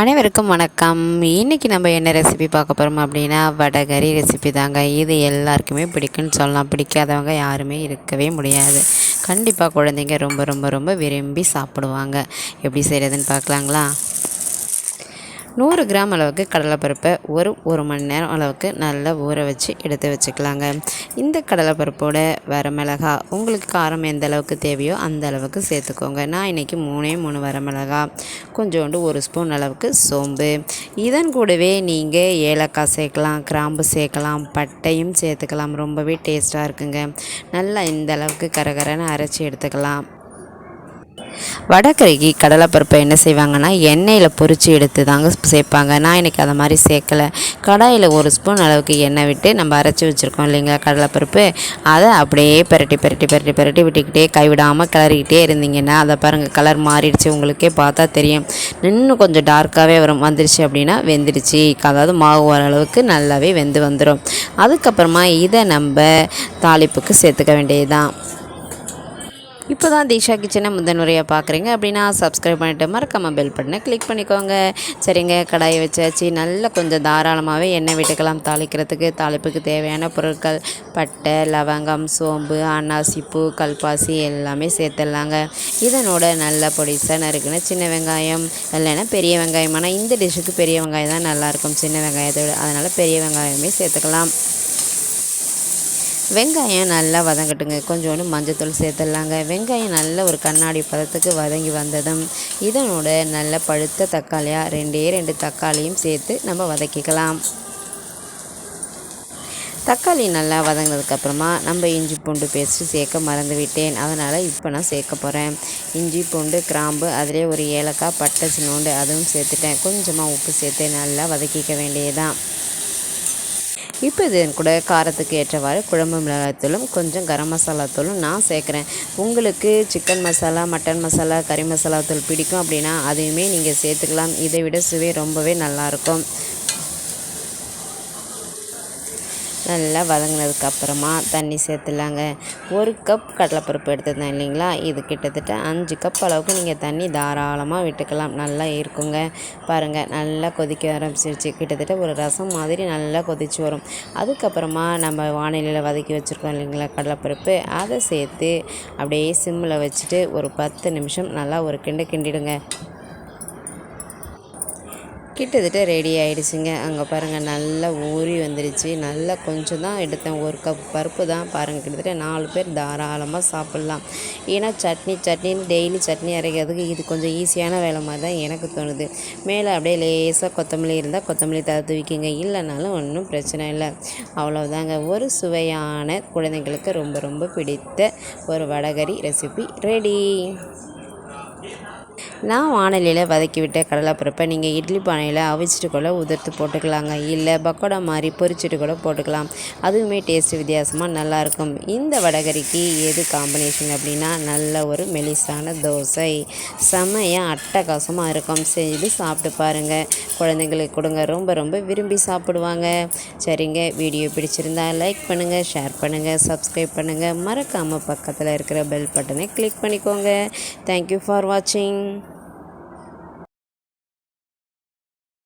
அனைவருக்கும் வணக்கம். இன்றைக்கி நம்ம என்ன ரெசிபி பார்க்க போகிறோம் அப்படின்னா வடகறி ரெசிபி தாங்க. இது எல்லாருக்குமே பிடிக்குன்னு சொல்லலாம். பிடிக்காதவங்க யாருமே இருக்கவே முடியாது. கண்டிப்பாக குழந்தைங்க ரொம்ப ரொம்ப ரொம்ப விரும்பி சாப்பிடுவாங்க. எப்படி செய்கிறதுன்னு பார்க்கலாங்களா? நூறு கிராம் அளவுக்கு கடலைப்பருப்பை ஒரு ஒரு மணி நேரம் அளவுக்கு நல்லா ஊற வச்சு எடுத்து வச்சுக்கலாங்க. இந்த கடலைப்பருப்போட வரமிளகா உங்களுக்கு காரம் எந்த அளவுக்கு தேவையோ அந்த அளவுக்கு சேர்த்துக்கோங்க. நான் இன்றைக்கி மூணே மூணு வரமிளகா கொஞ்சோண்டு ஒரு ஸ்பூன் அளவுக்கு சோம்பு. இதன் கூடவே நீங்கள் ஏலக்காய் சேர்க்கலாம் கிராம்பு சேர்க்கலாம் பட்டையும் சேர்த்துக்கலாம். ரொம்பவே டேஸ்ட்டாக இருக்குங்க. நல்லா இந்த அளவுக்கு கரகரன்னு அரைச்சி எடுத்துக்கலாம். வடக்கரைக்கு கடலைப்பருப்பை என்ன செய்வாங்கன்னா எண்ணெயில் பொறிச்சு எடுத்து தாங்க சேர்ப்பாங்க. நான் இன்றைக்கி அதை மாதிரி சேர்க்கலை. கடாயில் ஒரு ஸ்பூன் அளவுக்கு எண்ணெய் விட்டு நம்ம அரைச்சி வச்சுருக்கோம் இல்லைங்களா கடலைப்பருப்பு அதை அப்படியே பரட்டி பரட்டி பரட்டி பரட்டி விட்டுக்கிட்டே கைவிடாமல் கிளறிக்கிட்டே இருந்தீங்கன்னா அதை பாருங்கள் கலர் மாறிடுச்சு. உங்களுக்கே பார்த்தா தெரியும். இன்னும் கொஞ்சம் டார்க்காகவே வரும். வந்துருச்சு அப்படின்னா வெந்துடுச்சு. அதாவது மாவு வர அளவுக்கு நல்லாவே வெந்து வந்துடும் அதுக்கப்புறமா இதை நம்ம தாளிப்புக்கு சேர்த்துக்க வேண்டியது தான் இப்போ தான் தீஷா கிச்சனை முதன்முறையாக பார்க்குறீங்க அப்படின்னா சப்ஸ்கிரைப் பண்ணிவிட்டு மறக்காமல் பெல் பட்டனை கிளிக் பண்ணிக்கோங்க. சரிங்க கடாயை வச்சாச்சு. நல்லா கொஞ்சம் தாராளமாகவே எண்ணெய் விட்டுக்கலாம். தாளிக்கிறதுக்கு தாளிப்புக்கு தேவையான பொருட்கள் பட்டை லவங்கம் சோம்பு அன்னாசிப்பூ கல்பாசி எல்லாமே சேர்த்துடலாங்க. இதனோட நல்ல பொடிசாக நறுக்குன்னு சின்ன வெங்காயம் இல்லைன்னா பெரிய வெங்காயம். ஆனால் இந்த டிஷ்ஷுக்கு பெரிய வெங்காயம் தான் நல்லாயிருக்கும் சின்ன வெங்காயத்தை விட அதனால் பெரிய வெங்காயமே சேர்த்துக்கலாம். வெங்காயம் நல்லா வதங்கட்டுங்க. கொஞ்சோண்டு மஞ்சத்தூள் சேர்த்துடலாங்க. வெங்காயம் நல்ல ஒரு கண்ணாடி பதத்துக்கு வதங்கி வந்ததும் இதனோட நல்ல பழுத்த தக்காளியாக ரெண்டே ரெண்டு தக்காளியும் சேர்த்து நம்ம வதக்கிக்கலாம். தக்காளி நல்லா வதங்கினதுக்கப்புறமா நம்ம இஞ்சி பூண்டு பேஸ்ட்டு சேர்க்க மறந்து விட்டேன். அதனால் இப்போ நான் சேர்க்க போகிறேன் இஞ்சி பூண்டு கிராம்பு அதிலே ஒரு ஏலக்காய் பட்டை சின்னோண்டு அதுவும் சேர்த்துட்டேன். கொஞ்சமாக உப்பு சேர்த்து நல்லா வதக்கிக்க வேண்டியதுதான். இப்போ இது கூட காரத்துக்கு ஏற்றவாறு குழம்பு மிளகாய்த்தூளும் கொஞ்சம் கரம் மசாலா தூளும் நான் சேர்க்குறேன். உங்களுக்கு சிக்கன் மசாலா மட்டன் மசாலா கறி மசாலா தூள் பிடிக்கும் அப்படின்னா அதையுமே நீங்கள் சேர்த்துக்கலாம். இதை விட சுவை ரொம்பவே நல்லாயிருக்கும் நல்லா வதங்கினதுக்கு அப்புறமா தண்ணி சேர்த்துலாங்க. ஒரு கப் கடலைப்பருப்பு எடுத்துருந்தேன் இல்லைங்களா? இது கிட்டத்தட்ட அஞ்சு கப் அளவுக்கு நீங்கள் தண்ணி தாராளமாக விட்டுக்கலாம். நல்லா இருக்குங்க. பாருங்கள் நல்லா கொதிக்க ஆரம்பிச்சிருச்சு. கிட்டத்தட்ட ஒரு ரசம் மாதிரி நல்லா கொதிச்சு வரும். அதுக்கப்புறமா நம்ம வானிலையில் வதக்கி வச்சுருக்கோம் இல்லைங்களா கடலைப்பருப்பு? அதை சேர்த்து அப்படியே சிம்மில் வச்சுட்டு ஒரு பத்து நிமிஷம் நல்லா ஒரு கிண்டு கிண்டிடுங்க. கிட்டத்தட்ட ரெடி ஆகிடுச்சிங்க அங்கே பாருங்கள் நல்லா ஊறி வந்துடுச்சு நல்லா கொஞ்சம் தான் எடுத்தேன். ஒரு கப் பருப்பு தான் பாருங்கள் கிட்டத்தட்ட நாலு பேர் தாராளமாக சாப்பிட்லாம். ஏன்னா சட்னி சட்னின்னு டெய்லி சட்னி அரைக்கிறதுக்கு இது கொஞ்சம் ஈஸியான வேலை மாதிரி தான் எனக்கு தோணுது. மேலே அப்படியே லேசாக கொத்தமல்லி இருந்தால் கொத்தமல்லி தளர்த்து வைக்கிங்க. இல்லைனாலும் ஒன்றும் பிரச்சனை இல்லை. அவ்வளோதாங்க ஒரு சுவையான குழந்தைங்களுக்கு ரொம்ப ரொம்ப பிடித்த ஒரு வடகரி ரெசிபி ரெடி நான் வானலியில் வதக்கி விட்ட கடலைப்பருப்பை நீங்கள் இட்லி பானையில் அவிச்சிட்டு கூட உதிர்த்து போட்டுக்கலாங்க. இல்லை பக்கோடா மாதிரி பொரிச்சிட்டு கூட போட்டுக்கலாம். அதுவுமே டேஸ்ட் வித்தியாசமாக நல்லாயிருக்கும் இந்த வடகரிக்கு எது காம்பினேஷன் அப்படின்னா நல்ல ஒரு மெலிசான தோசை. செம்மையாக அட்டகாசமாக இருக்கும். செய்து சாப்பிட்டு பாருங்கள் குழந்தைங்களுக்கு கொடுங்க. ரொம்ப ரொம்ப விரும்பி சாப்பிடுவாங்க. சரிங்க. வீடியோ பிடிச்சிருந்தா லைக் பண்ணுங்கள் ஷேர் பண்ணுங்கள் சப்ஸ்கிரைப் பண்ணுங்கள் மறக்காமல் பக்கத்தில் இருக்கிற பெல் பட்டனை கிளிக் பண்ணிக்கோங்க. தேங்க்யூ ஃபார் வாட்சிங்